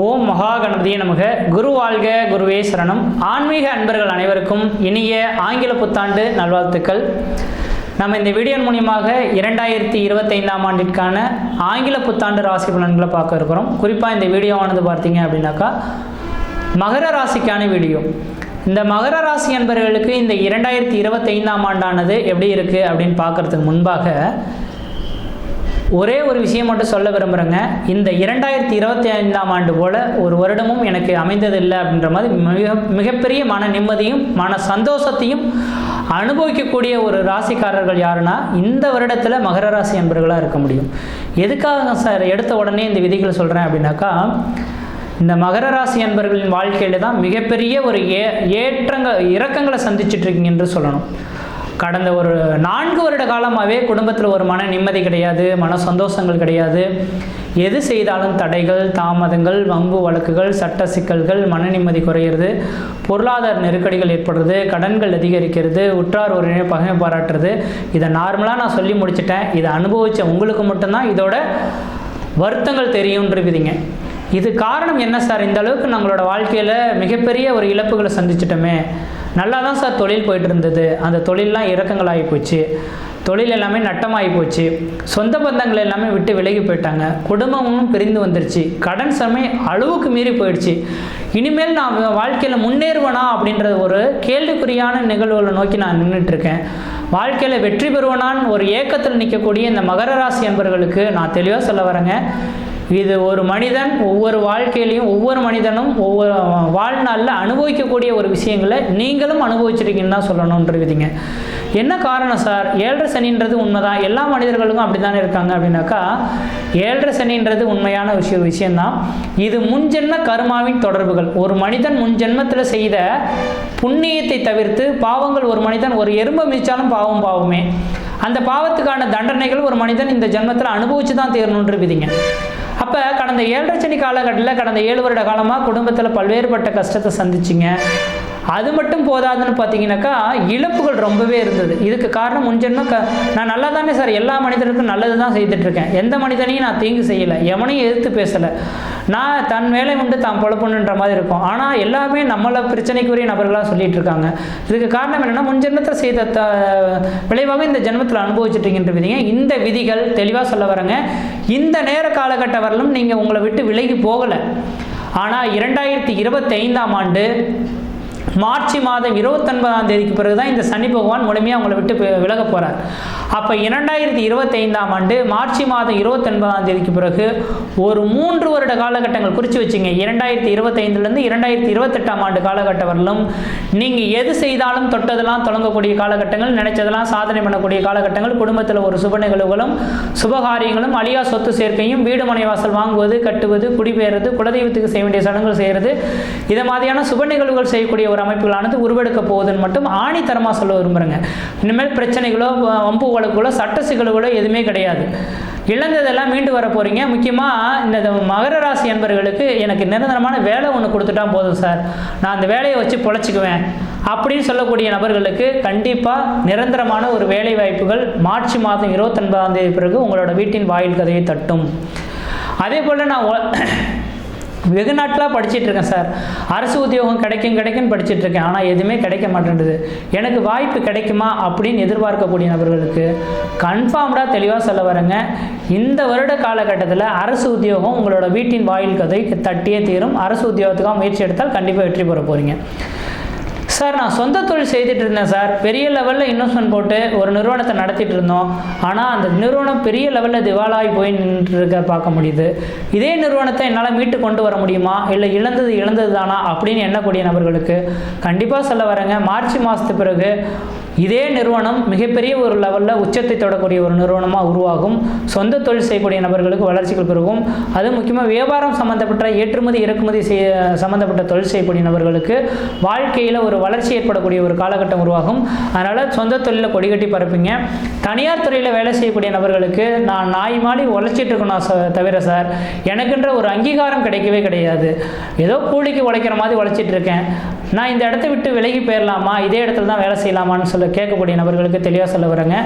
ஓம் மகா கணபதியே நமக. குரு வாழ்க குருவே சரணம். ஆன்மீக அன்பர்கள் அனைவருக்கும் இனிய ஆங்கில புத்தாண்டு நல்வாழ்த்துக்கள். நம்ம இந்த வீடியோ மூலியமாக இரண்டாயிரத்தி இருபத்தைந்தாம் ஆண்டிற்கான ஆங்கில புத்தாண்டு ராசி பலன்களை பார்க்க இருக்கிறோம். குறிப்பாக இந்த வீடியோவானது பார்த்தீங்க அப்படின்னாக்கா மகர ராசிக்கான வீடியோ. இந்த மகர ராசி அன்பர்களுக்கு இந்த இரண்டாயிரத்தி இருபத்தைந்தாம் ஆண்டானது எப்படி இருக்குது அப்படின்னு பார்க்கறதுக்கு முன்பாக ஒரே ஒரு விஷயம் மட்டும் சொல்ல விரும்புகிறேங்க இந்த இரண்டாயிரத்தி இருபத்தி ஐந்தாம் ஆண்டு போல் ஒரு வருடமும் எனக்கு அமைந்ததில்லை அப்படின்ற மாதிரி மிக மிகப்பெரிய மன நிம்மதியும் மன சந்தோஷத்தையும் அனுபவிக்கக்கூடிய ஒரு ராசிக்காரர்கள் யாருன்னா இந்த வருடத்தில் மகர ராசி அன்பர்களாக இருக்க முடியும். எதுக்காக சார் எடுத்த உடனே இந்த விதிகளை சொல்கிறேன் அப்படின்னாக்கா இந்த மகர ராசி அன்பர்களின் வாழ்க்கையில் தான் மிகப்பெரிய ஒரு ஏ ஏற்றங்கள் இறக்கங்களை சந்திச்சுட்ருக்கீங்க என்று சொல்லணும். கடந்த ஒரு நான்கு வருட காலமாகவே குடும்பத்தில் ஒரு மன நிம்மதி கிடையாது மன சந்தோஷங்கள் கிடையாது. எது செய்தாலும் தடைகள் தாமதங்கள் வம்பு வழக்குகள் சட்ட சிக்கல்கள் மன நிம்மதி குறையிறது பொருளாதார நெருக்கடிகள் ஏற்படுறது கடன்கள் அதிகரிக்கிறது உற்றார் உறவினை பகமை பாராட்டுறது. இதை நார்மலாக நான் சொல்லி முடிச்சிட்டேன். இதை அனுபவித்த உங்களுக்கு மட்டும்தான் இதோட வருத்தங்கள் தெரியுன்றிருக்குதுங்க இது காரணம் என்ன சார்? இந்த அளவுக்கு நம்மளோட வாழ்க்கையில் மிகப்பெரிய ஒரு இழப்புகளை சந்திச்சிட்டோமே. நல்லா தான் சார் தொழில் போயிட்டு இருந்தது அந்த தொழிலெலாம் இறக்கங்களாகி போச்சு. தொழில் எல்லாமே நட்டமாகி போச்சு. சொந்த பந்தங்கள் எல்லாமே விட்டு விலகி போயிட்டாங்க. குடும்பமும் பிரிந்து வந்துருச்சு. கடன் சுமை அளவுக்கு மீறி போயிடுச்சு. இனிமேல் நான் வாழ்க்கையில் முன்னேறுவனா அப்படின்ற ஒரு கேள்விக்குறியான நிகழ்வுகளை நோக்கி நான் நின்றுட்டுருக்கேன் வாழ்க்கையில் வெற்றி பெறுவனான்னு ஒரு ஏக்கத்தில் நிற்கக்கூடிய இந்த மகர ராசி அன்பர்களுக்கு நான் தெளிவாக சொல்ல வரேங்க. இது ஒரு மனிதன் ஒவ்வொரு வாழ்க்கையிலையும் ஒவ்வொரு மனிதனும் ஒவ்வொரு வாழ்நாளில் அனுபவிக்கக்கூடிய ஒரு விஷயங்களை நீங்களும் அனுபவிச்சிருக்கீங்கன்னு தான் சொல்லணுன்றவிதிங்க என்ன காரணம் சார்? ஏழரை சனின்றது உண்மைதான். எல்லா மனிதர்களுக்கும் அப்படி தானே இருக்காங்க அப்படின்னாக்கா ஏழரை சனின்றது உண்மையான விஷயம் விஷயந்தான். இது முன்ஜென்ம கர்மாவின் தொடர்புகள். ஒரு மனிதன் முன்ஜென்மத்தில் செய்த புண்ணியத்தை தவிர்த்து பாவங்கள் ஒரு மனிதன் ஒரு எறும்பை மிதிச்சாலும் பாவம் பாவமே. அந்த பாவத்துக்கான தண்டனைகள் ஒரு மனிதன் இந்த ஜென்மத்தில் அனுபவிச்சு தான் தீரணுன்ற விதிங்க அப்போ கடந்த ஏழரை சனி காலகட்டத்தில் கடந்த ஏழு வருட காலமாக குடும்பத்தில் பல்வேறுபட்ட கஷ்டத்தை சந்திச்சிங்க. அது மட்டும் போதாதுன்னு பார்த்தீங்கன்னாக்கா இழப்புகள் ரொம்பவே இருந்தது. இதுக்கு காரணம் முன்ஜென்மம் க நான் நல்லா தானே சார் எல்லா மனிதனுக்கும் நல்லது தான் செய்துட்ருக்கேன் எந்த மனிதனையும் நான் தீங்கு செய்யலை. எவனையும் எதிர்த்து பேசலை. நான் தன் வேலை உண்டு தான் பொழப்புன்ற மாதிரி இருக்கும். ஆனால் எல்லாமே நம்மளை பிரச்சனைக்குரிய நபர்களாக சொல்லிட்டு இருக்காங்க இதுக்கு காரணம் என்னென்னா முன்ஜென்மத்தை செய்த த விளைவாக இந்த ஜென்மத்தில் அனுபவிச்சுட்டீங்கன்ற விதிங்க. இந்த விதிகள் தெளிவாக சொல்ல வரேங்க. இந்த நேர காலகட்ட வரலும் நீங்கள் உங்களை விட்டு விலகி போகலை. ஆனால் இரண்டாயிரத்தி இருபத்தி ஐந்தாம் ஆண்டு மார்ச் மாதம் இருபத்தொன்பதாம் தேதிக்கு பிறகு தான் இந்த சனி பகவான் முழுமையாக அவங்களை விட்டு விலக போகிறார் அப்போ இரண்டாயிரத்தி இருபத்தைந்தாம் ஆண்டு மார்ச் மாதம் இருபத்தொன்பதாம் தேதிக்கு பிறகு ஒரு மூன்று வருட காலகட்டங்கள் குறித்து வச்சுங்க. இரண்டாயிரத்தி இருபத்தைந்துலேருந்து இரண்டாயிரத்தி இருபத்தெட்டாம் ஆண்டு காலகட்டம் வரலும் நீங்கள் எது செய்தாலும் தொட்டதெல்லாம் தொடங்கக்கூடிய காலகட்டங்கள் நினைச்சதெல்லாம் சாதனை பண்ணக்கூடிய காலகட்டங்கள் குடும்பத்தில் ஒரு சுப நிகழ்வுகளும் சுபகாரியங்களும் அழியா சொத்து சேர்க்கையும் வீடு மனை வாசல் வாங்குவது கட்டுவது குடிபெயர்றது குலதெய்வத்துக்கு செய்ய வேண்டிய சடங்குகள் செய்கிறது இதை மாதிரியான சுப நிகழ்வுகள் செய்யக்கூடிய ஒரு அமைப்புகளானது உருவெடுக்க போகுதுன்னு மட்டும் ஆணித்தரமாக சொல்ல விரும்புகிறேங்க இனிமேல் பிரச்சனைகளோ வம்பு வழக்குகளோ சட்ட சிக்கல்களோ எதுவுமே கிடையாது. இழந்ததெல்லாம் மீண்டு வர போகிறீங்க முக்கியமாக இந்த மகர ராசி என்பவர்களுக்கு எனக்கு நிரந்தரமான வேலை ஒன்று கொடுத்துட்டா போதும் சார். நான் அந்த வேலையை வச்சு பொழைச்சிக்குவேன். அப்படின்னு சொல்லக்கூடிய நபர்களுக்கு கண்டிப்பாக நிரந்தரமான ஒரு வேலை வாய்ப்புகள் மார்ச் மாதம் இருபத்தொன்பதாம் தேதி பிறகு உங்களோட வீட்டின் வாயில் கதையை தட்டும். அதே போல் நான் வெகு நாட்களாக படிச்சுட்டு இருக்கேன் சார். அரசு உத்தியோகம் கிடைக்கும் கிடைக்கும்னு படிச்சுட்டு இருக்கேன் ஆனால் எதுவுமே கிடைக்க மாட்டேன்டுது எனக்கு வாய்ப்பு கிடைக்குமா அப்படின்னு எதிர்பார்க்கக்கூடிய நபர்களுக்கு கன்ஃபார்ம்டாக தெளிவாக சொல்ல வரேங்க. இந்த வருட காலகட்டத்தில் அரசு உத்தியோகம் உங்களோட வீட்டின் வாயில் கதை தட்டியே தீரும். அரசு உத்தியோகத்துக்காக முயற்சி எடுத்தால் கண்டிப்பாக வெற்றி பெற போகிறீங்க சார் நான் சொந்த தொழில் செய்துட்டு இருந்தேன் சார். பெரிய லெவலில் இன்வெஸ்ட்மெண்ட் போட்டு ஒரு நிறுவனத்தை நடத்திட்டு இருந்தோம் ஆனால் அந்த நிறுவனம் பெரிய லெவலில் திவாலாகி போய் நின்றுருக்க பார்க்க முடியுது. இதே நிறுவனத்தை என்னால் மீட்டு கொண்டு வர முடியுமா? இல்லை இழந்தது இழந்தது தானா அப்படின்னு எண்ணக்கூடிய நபர்களுக்கு கண்டிப்பாக சொல்ல வரேங்க. மார்ச் மாதத்து பிறகு இதே நிறுவனம் மிகப்பெரிய ஒரு லெவலில் உச்சத்தை தொடக்கூடிய ஒரு நிறுவனமாக உருவாகும். சொந்த தொழில் செய்யக்கூடிய நபர்களுக்கு வளர்ச்சிகள் பெருகும். அது முக்கியமாக வியாபாரம் சம்மந்தப்பட்ட ஏற்றுமதி இறக்குமதி செய்ய சம்மந்தப்பட்ட தொழில் செய்யக்கூடிய நபர்களுக்கு வாழ்க்கையில் ஒரு வளர்ச்சி ஏற்படக்கூடிய ஒரு காலகட்டம் உருவாகும். அதனால் சொந்த தொழிலில் கொடிகட்டி பரப்பிங்க. தனியார் துறையில் வேலை செய்யக்கூடிய நபர்களுக்கு நான் நாய் மாடி உழைச்சிட்டு இருக்கணும் தவிர சார். எனக்குன்ற ஒரு அங்கீகாரம் கிடைக்கவே கிடையாது. ஏதோ கூலிக்கு உழைக்கிற மாதிரி உழைச்சிட்டு இருக்கேன். நான் இந்த இடத்த விட்டு விலகி போயிடலாமா இதே இடத்துல தான் வேலை செய்யலாமான்னு சொல்ல கேட்கக்கூடிய நபர்களுக்கு தெளிவாக சொல்ல வரேங்க.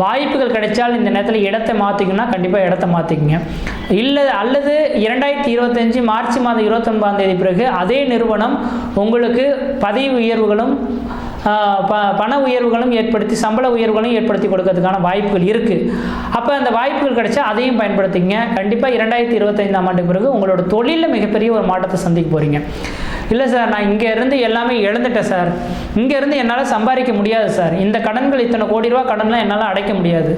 வாய்ப்புகள் கிடைச்சால் இந்த நேரத்தில் இடத்தை மாற்றிக்கணும்னா கண்டிப்பாக இடத்த மாற்றிக்கங்க இல்லை அல்லது இரண்டாயிரத்தி இருபத்தஞ்சி மார்ச் மாதம் இருபத்தொன்பதாம் தேதி பிறகு அதே நிறுவனம் உங்களுக்கு பதவி உயர்வுகளும் ப பண உயர்வுகளும் ஏற்படுத்தி சம்பள உயர்வுகளும் ஏற்படுத்தி கொடுக்கறதுக்கான வாய்ப்புகள் இருக்குது அப்போ அந்த வாய்ப்புகள் கிடைச்சா அதையும் பயன்படுத்திங்க கண்டிப்பாக இரண்டாயிரத்தி இருபத்தைந்தாம் ஆண்டுக்கு பிறகு உங்களோட தொழிலில் மிகப்பெரிய ஒரு மாற்றத்தை சந்திக்க போகிறீங்க இல்லை சார் நான் இங்கே இருந்து எல்லாமே இழந்துட்டேன் சார். இங்கே இருந்து என்னால் சம்பாதிக்க முடியாது சார். இந்த கடன்கள் இத்தனை கோடி ரூபா கடன்லாம் என்னால் அடைக்க முடியாது.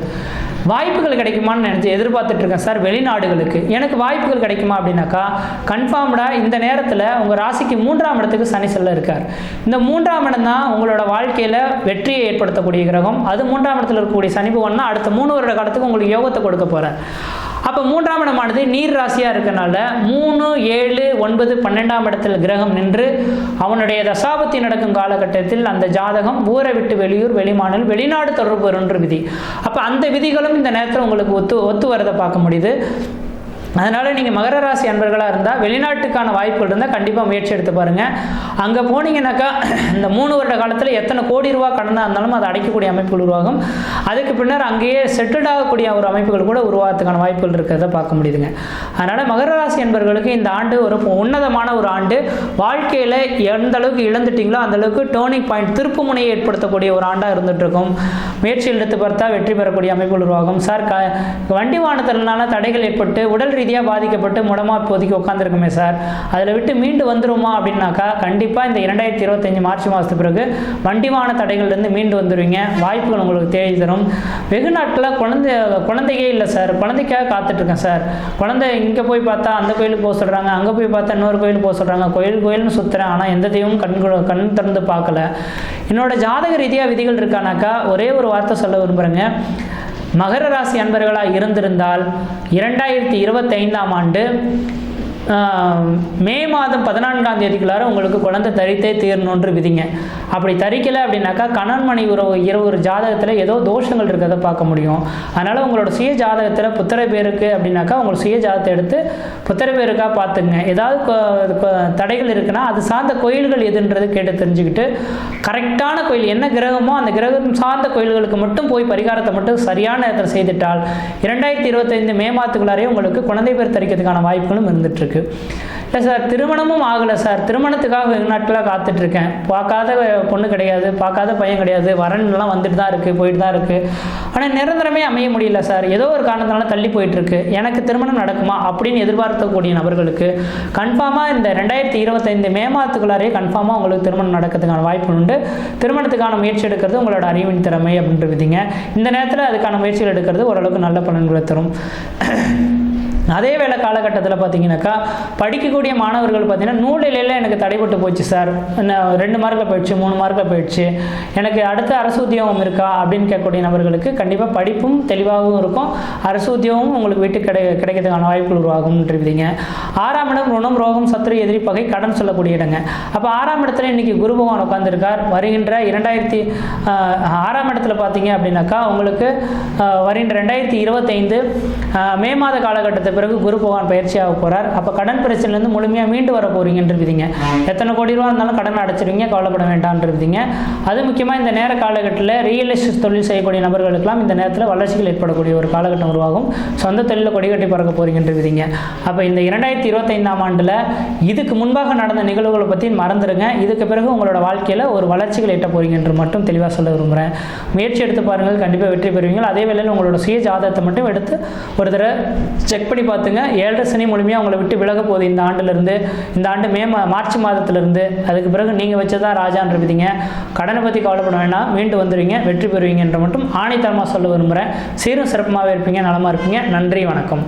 வாய்ப்புகள் கிடைக்குமான்னு நினச்சி எதிர்பார்த்துட்டு இருக்கேன் சார் வெளிநாடுகளுக்கு. எனக்கு வாய்ப்புகள் கிடைக்குமா அப்படின்னாக்கா கன்ஃபார்ம்டாக இந்த நேரத்தில் உங்கள் ராசிக்கு மூன்றாம் இடத்துக்கு சனி செல்ல இருக்கார். இந்த மூன்றாம் இடம் தான் உங்களோட வாழ்க்கையில் வெற்றியை ஏற்படுத்தக்கூடிய கிரகம். அது மூன்றாம் இடத்துல இருக்கக்கூடிய சனி பகவான் அடுத்த மூணு வருட காலத்துக்கு உங்களுக்கு யோகத்தை கொடுக்க போகிறார் அப்போ மூன்றாம் இடமானது நீர் ராசியாக இருக்கனால மூணு ஏழு ஒன்பது பன்னெண்டாம் இடத்தில் கிரகம் நின்று அவனுடைய தசாபத்தி நடக்கும் காலகட்டத்தில் அந்த ஜாதகம் ஊரை விட்டு வெளியூர் வெளிமாநிலம் வெளிநாடு தொடர்பு வரும் என்று விதி. அப்போ அந்த விதிகளும் இந்த நேரத்தில் உங்களுக்கு ஒத்து ஒத்து வரதை பார்க்க முடியுது. அதனால் நீங்கள் மகர ராசி அன்பர்களாக இருந்தால் வெளிநாட்டுக்கான வாய்ப்புகள் இருந்தால் கண்டிப்பாக முயற்சி எடுத்து பாருங்கள் அங்கே போனீங்கன்னாக்கா இந்த மூணு வருட காலத்தில் எத்தனை கோடி ரூபா கடனாக இருந்தாலும் அதை அடைக்கக்கூடிய அமைப்புகள் உருவாகும். அதுக்கு பின்னர் அங்கேயே செட்டில் ஆகக்கூடிய ஒரு அமைப்புகள் கூட உருவாகிறதுக்கான வாய்ப்புகள் இருக்கிறத பார்க்க முடியுதுங்க. அதனால் மகர ராசி என்பவர்களுக்கு இந்த ஆண்டு ஒரு உன்னதமான ஒரு ஆண்டு. வாழ்க்கையில் எந்த அளவுக்கு இழந்துட்டீங்களோ அந்த அளவுக்கு டேர்னிங் பாயிண்ட் திருப்பு முனையை ஏற்படுத்தக்கூடிய ஒரு ஆண்டாக இருந்துகிட்ருக்கும் முயற்சி எடுத்து பார்த்தா வெற்றி பெறக்கூடிய அமைப்புகள் உருவாகும். சார் க வண்டி வாகனத்தினால தடைகள் ஏற்பட்டு உடல் ரீதியாக பாதிக்கப்பட்டு முடமா இப்போதைக்கு உட்காந்துருக்குமே சார். அதில் விட்டு மீண்டு வந்துருமா அப்படின்னாக்கா கண்டிப்பாக இந்த இரண்டாயிரத்தி இருபத்தஞ்சி மார்ச் மாதத்துக்கு பிறகு வண்டிவான தடைகள்லேருந்து மீண்டு வந்துடுவீங்க வாய்ப்புகள் உங்களுக்கு தேடி தரும். வெகு நாட்களில் குழந்தை குழந்தையே இல்லை சார். குழந்தைக்காக காத்துட்ருக்கேன் சார். குழந்தை இங்கே போய் பார்த்தா அந்த கோயிலுக்கு போக சொல்கிறாங்க அங்கே போய் பார்த்தா இன்னொரு கோயிலுக்கு போக சொல்கிறாங்க கோயில் கோயில்னு சுற்றுறேன் ஆனால் எந்த தெய்வம் கண் கண் திறந்து பார்க்கல. என்னோட ஜாதக ரீதியாக விதிகள் இருக்கானாக்கா ஒரே ஒரு வார்த்தை சொல்ல விரும்புகிறேங்க மகர ராசி அன்பர்களாக இருந்திருந்தால் இரண்டாயிரத்தி இருபத்தைந்தாம் ஆண்டு மே மாதம் பதினான்காம் தேதிக்குள்ளார உங்களுக்கு குழந்தை தரித்தே தீரணுன்ற விதிங்க. அப்படி தரிக்கலை அப்படின்னாக்கா கணவன் மணி உறவு இரவு ஒரு ஜாதகத்தில் ஏதோ தோஷங்கள் இருக்கிறத பார்க்க முடியும். அதனால் உங்களோட சுய ஜாதகத்தில் புத்திர பேருக்கு அப்படின்னாக்கா உங்களோட சுய ஜாதகத்தை எடுத்து புத்திர பேருக்காக பார்த்துங்க ஏதாவது தடைகள் இருக்குன்னா அது சார்ந்த கோயில்கள் எதுன்றது கேட்டு தெரிஞ்சுக்கிட்டு கரெக்டான கோயில் என்ன கிரகமோ அந்த கிரகம் சார்ந்த கோயில்களுக்கு மட்டும் போய் பரிகாரத்தை மட்டும் சரியான நேரத்தில் செய்துட்டால் இரண்டாயிரத்தி இருபத்தைந்து மே மாதத்துக்குள்ளாரே உங்களுக்கு குழந்தை பேர் தரிக்கிறதுக்கான வாய்ப்புகளும் இருந்துட்டு இருக்கு. இல்லை சார் திருமணமும் ஆகலை சார். திருமணத்துக்காக வெகு நாட்களாக காத்துட்ருக்கேன். பார்க்காத பொண்ணு கிடையாது பார்க்காத பையன் கிடையாது. வரன்லாம் வந்துட்டு தான் இருக்குது போயிட்டு தான் இருக்குது ஆனால் நிரந்தரமே அமைய முடியல சார். ஏதோ ஒரு காரணத்தினால தள்ளி போயிட்டுருக்கு எனக்கு திருமணம் நடக்குமா அப்படின்னு எதிர்பார்க்கக்கூடிய நபர்களுக்கு கன்ஃபார்மாக இந்த ரெண்டாயிரத்தி இருபத்தைந்து மே மாதத்துக்குள்ளாரே கன்ஃபார்மாக உங்களுக்கு திருமணம் நடக்கிறதுக்கான வாய்ப்பு உண்டு. திருமணத்துக்கான முயற்சி எடுக்கிறது உங்களோட அறிவின் திறமை அப்படின்றதுங்க. இந்த நேரத்தில் அதுக்கான முயற்சிகள் எடுக்கிறது ஓரளவுக்கு நல்ல பலன்களை தரும். அதே வேலை காலகட்டத்தில் பார்த்தீங்கன்னாக்கா படிக்கக்கூடிய மாணவர்கள் பார்த்தீங்கன்னா நூலிலையில் எனக்கு தடைப்பட்டு போச்சு சார். நான் ரெண்டு மார்க்கில் போயிடுச்சு மூணு மார்க்கில் போயிடுச்சு. எனக்கு அடுத்த அரசு உத்தியோகம் இருக்கா அப்படின்னு கேட்கக்கூடிய நபர்களுக்கு கண்டிப்பாக படிப்பும் தெளிவாகவும் இருக்கும். அரசு உத்தியோகமும் உங்களுக்கு வீட்டு கிடை கிடைக்கிறதுக்கான வாய்ப்புகள் உருவாகும்ன்றீங்க ஆறாம் இடம் ருணம் ரோகம் சத்துரு எதிரி பகை கடன் சொல்லக்கூடிய இடங்க. அப்போ ஆறாம் இடத்துல இன்னைக்கு குரு பகவான் உட்காந்துருக்கார் வருகின்ற இரண்டாயிரத்தி ஆறாம் இடத்துல பார்த்தீங்க அப்படின்னாக்கா உங்களுக்கு வருகின்ற ரெண்டாயிரத்தி இருபத்தைந்து மே மாத காலகட்டத்தை பிறகு குரு பகவான் பயிற்சியாக போகிறார் அப்போ கடன் பிரச்சனைலேருந்து முழுமையாக மீண்டு வர போறீங்கன்றீங்க எத்தனை கோடி ரூபா இருந்தாலும் கடன் அடைச்சிருவீங்க கவலைப்பட வேண்டாம்ன்றீங்க அது முக்கியமாக இந்த நேர காலகட்டத்தில் ரியல் எஸ்டேட் தொழில் செய்யக்கூடிய நபர்களுக்கெல்லாம் இந்த நேரத்தில் வளர்ச்சிகள் ஏற்படக்கூடிய ஒரு காலகட்டம் உருவாகும். சொந்த தொழிலில் கொடிகட்டி பறக்க போறீங்கன்றீங்க அப்போ இந்த இரண்டாயிரத்தி இருபத்தைந்தாம் ஆண்டில் இதுக்கு முன்பாக நடந்த நிகழ்வுகளை பற்றி மறந்துடுங்க இதுக்கு பிறகு உங்களோட வாழ்க்கையில் ஒரு வளர்ச்சிகள் எட்ட போறீங்க என்று மட்டும் தெளிவாக சொல்ல விரும்புகிறேன் முயற்சி எடுத்து பாருங்கள் கண்டிப்பாக வெற்றி பெறுவீங்க அதே வேளையில் உங்களோட சுய ஜாதகத்தை மட்டும் எடுத்து ஒரு தடவை செக் பண்ணி பார்த்துங்க ஏழரை சனி முழுமையாக உங்களை விட்டு விலக போகுது இந்த ஆண்டிலிருந்து. இந்த ஆண்டு மே மார்ச் மாதத்துலேருந்து. அதுக்கு பிறகு நீங்கள் வச்சதா ராஜான்ற கடனை பற்றி கவலைப்பட வேண்டாம் மீண்டு வந்துடுவீங்க வெற்றி பெறுவீங்க என்று மட்டும் ஆணைத்தரமாக சொல்ல விரும்புகிறேன் சீரும் சிறப்புமாகவே இருப்பீங்க. நலமாக இருப்பீங்க. நன்றி வணக்கம்.